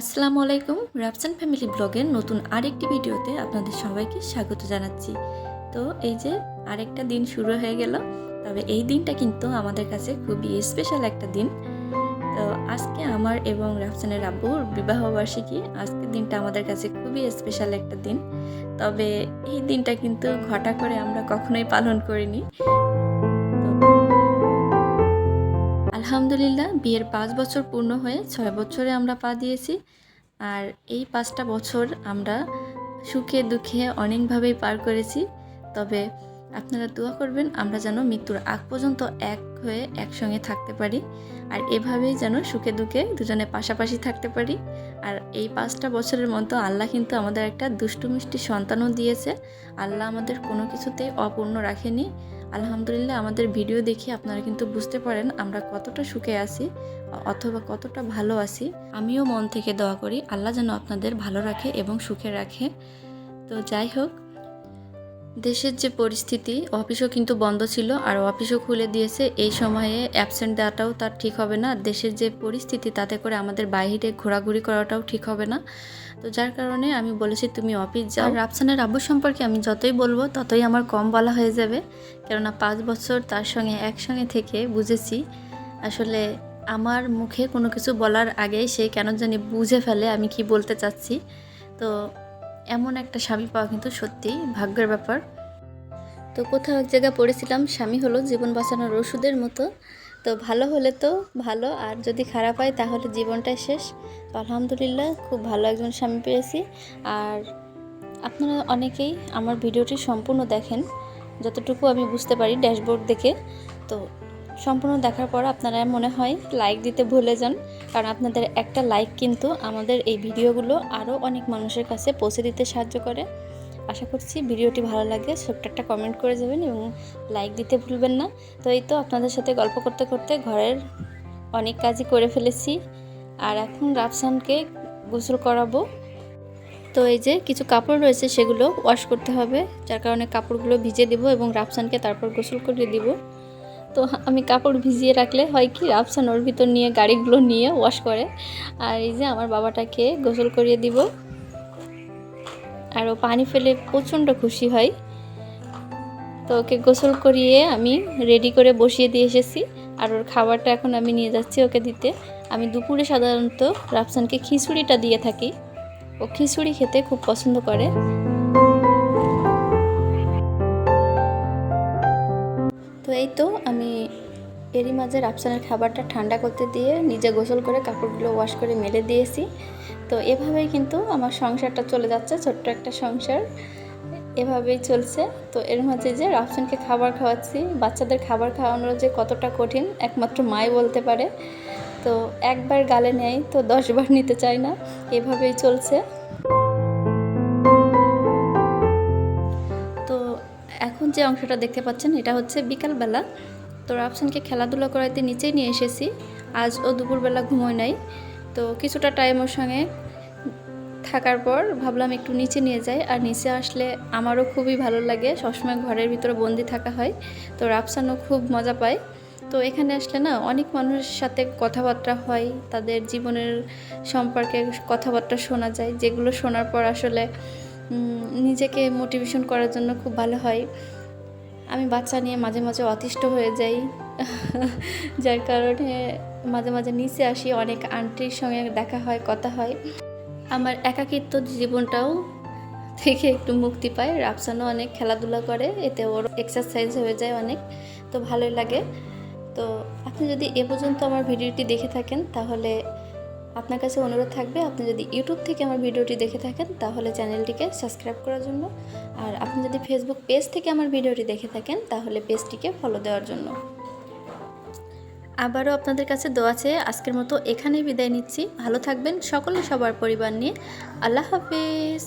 আসসালামু আলাইকুম, রাফসান ফ্যামিলি ব্লগের নতুন আরেকটি ভিডিওতে আপনাদের সবাইকে স্বাগত জানাচ্ছি। তো এই যে আরেকটা দিন শুরু হয়ে গেল, তবে এই দিনটা কিন্তু আমাদের কাছে খুবই স্পেশাল একটা দিন। তো আজকে আমার এবং রাফসানের আব্বুর বিবাহবার্ষিকী আজকের দিনটা আমাদের কাছে খুবই স্পেশাল একটা দিন। তবে এই দিনটা কিন্তু ঘটা করে আমরা কখনোই পালন করিনি। আলহামদুলিল্লাহ, বিয়ের পাঁচ বছর পূর্ণ হয়ে ছয় বছরে আমরা পা দিয়েছি। আর এই পাঁচটা বছর আমরা সুখে দুঃখে অনেকভাবেই পার করেছি। তবে আপনারা দোয়া করবেন, আমরা যেন মৃত্যুর আগ পর্যন্ত এক হয়ে একসঙ্গে থাকতে পারি। আর এভাবেই যেন সুখে দুঃখে দুজনে পাশাপাশি থাকতে পারি। আর এই পাঁচটা বছরের মতো আল্লাহ কিন্তু আমাদের একটা দুষ্টু মিষ্টি সন্তানও দিয়েছে। আল্লাহ আমাদের কোনো কিছুতেই অপূর্ণ রাখেনি। আলহামদুলিল্লাহ আমাদের ভিডিও দেখে আপনারা কিন্তু বুঝতে পারেন আমরা কতটা সুখে আছি, অথবা কতটা ভালো আছি। আমিও মন থেকে দোয়া করি, আল্লাহ যেন আপনাদের ভালো রাখে এবং সুখে রাখে। তো যাই হোক দেশের যে পরিস্থিতি, অফিসও কিন্তু বন্ধ ছিল আর অফিসও খুলে দিয়েছে। এই সময়ে অ্যাবসেন্ট দেওয়াটাও তার ঠিক হবে না। দেশের যে পরিস্থিতি, তাতে করে আমাদের বাইরে ঘোরাঘুরি করাটাও ঠিক হবে না। তো যার কারণে আমি বলেছি, তুমি অফিস যাও। রাফসানের আব্বু সম্পর্কে আমি যতই বলব, ততই আমার কম বলা হয়ে যাবে। কেননা পাঁচ বছর তার সঙ্গে একসঙ্গে থেকে বুঝেছি, আসলে আমার মুখে কোনো কিছু বলার আগেই সে কেন জানি বুঝে ফেলে আমি কি বলতে চাচ্ছি। তো এমন একটা স্বামী পাওয়া কিন্তু সত্যিই ভাগ্যের ব্যাপার। তো কোথাও এক জায়গায় পড়েছিলাম, স্বামী হলো জীবন বাঁচানোর ওষুধের মতো। তো ভালো হলে তো ভালো, আর যদি খারাপ হয় তাহলে জীবনটাই শেষ। তো আলহামদুলিল্লাহ, খুব ভালো একজন স্বামী পেয়েছি। আর আপনারা অনেকেই আমার ভিডিওটি সম্পূর্ণ দেখেন, যতটুকু আমি বুঝতে পারি ড্যাশবোর্ড দেখে। তো সম্পূর্ণ দেখার পর আপনারা মনে হয় লাইক দিতে ভুলে যান, কারণ আপনাদের একটা লাইক কিন্তু আমাদের এই ভিডিওগুলো আরও অনেক মানুষের কাছে পৌঁছে দিতে সাহায্য করে। আশা করছি ভিডিওটি ভালো লাগে ছোট্ট একটা কমেন্ট করে যাবেন এবং লাইক দিতে ভুলবেন না। তো এই তো আপনাদের সাথে গল্প করতে করতে ঘরের অনেক কাজই করে ফেলেছি। আর এখন রাফসানকে গোসল করাবো। তো এই যে কিছু কাপড় রয়েছে সেগুলো ওয়াশ করতে হবে, যার কারণে কাপড়গুলো ভিজে দিব এবং রাফসানকে তারপর গোসল করে দিব। তো আমি কাপড় ভিজিয়ে রাখলে হয় কি রাফসান ওর ভিতর নিয়ে গাড়িগুলো নিয়ে ওয়াশ করে। আর এই যে আমার বাবাটাকে গোসল করিয়ে দিব। আর ও পানি ফেলে প্রচণ্ড খুশি হয়। তো ওকে গোসল করিয়ে আমি রেডি করে বসিয়ে দিয়ে এসেছি। আর ওর খাবারটা এখন আমি নিয়ে যাচ্ছি ওকে দিতে। আমি দুপুরে সাধারণত রাফসানকে খিচুড়িটা দিয়ে থাকি। ও খিচুড়ি খেতে খুব পছন্দ করে। এই তো, আমি এরই মাঝে রাফসানের খাবারটা ঠান্ডা করতে দিয়ে নিজে গোসল করে কাপড়গুলো ওয়াশ করে মেলে দিয়েছি। তো এভাবেই কিন্তু আমার সংসারটা চলে যাচ্ছে, ছোট্ট একটা সংসার। এভাবেই চলছে। তো এর মাঝে যে রাফসানকে খাবার খাওয়াচ্ছি, বাচ্চাদের খাবার খাওয়ানোর যে কতটা কঠিন, একমাত্র মাই বলতে পারে। তো একবার গালে নেয়, তো দশবার নিতে চায় না। এভাবেই চলছে। যে অংশটা দেখতে পাচ্ছেন, এটা হচ্ছে বিকালবেলা। তো রাফসানকে খেলাধুলা করাইতে নিচেই নিয়ে এসেছি। আজ ও দুপুরবেলা ঘুমোয় নাই। তো কিছুটা টাইম ওর সঙ্গে থাকার পর ভাবলাম একটু নিচে নিয়ে যাই। আর নিচে আসলে আমারও খুবই ভালো লাগে। সবসময় ঘরের ভিতরে বন্দি থাকা হয়। তো রাফসানও খুব মজা পায়। তো এখানে আসলে না, অনেক মানুষের সাথে কথাবার্তা হয়। তাদের জীবনের সম্পর্কে কথাবার্তা শোনা যায়। যেগুলো শোনার পর আসলে নিজেকে মোটিভেশন করার জন্য খুব ভালো হয়। আমি বাচ্চা নিয়ে মাঝে মাঝে অতিষ্ঠ হয়ে যাই। যার কারণে মাঝে মাঝে নিচে আসি, অনেক আন্টির সঙ্গে দেখা হয়, কথা হয়। আমার একাকিত্ব জীবনটাও থেকে একটু মুক্তি পায়। রাফসানও অনেক খেলাধুলা করে, এতে ওর এক্সারসাইজ হয়ে যায় অনেক, তো ভালোই লাগে। তো আপনি যদি এ পর্যন্ত আমার ভিডিওটি দেখে থাকেন, তাহলে আপনার কাছে অনুরোধ থাকবে, আপনি যদি ইউটিউব থেকে আমার ভিডিওটি দেখে থাকেন, তাহলে চ্যানেলটিকে সাবস্ক্রাইব করার জন্য। আর আপনি যদি ফেসবুক পেজ থেকে আমার ভিডিওটি দেখে থাকেন, তাহলে পেজটিকে ফলো দেওয়ার জন্য। আবারও আপনাদের কাছে দোয়া চেয়ে আজকের মতো এখানেই বিদায় নিচ্ছি। ভালো থাকবেন সকলে সবার পরিবার নিয়ে। আল্লাহ হাফিজ।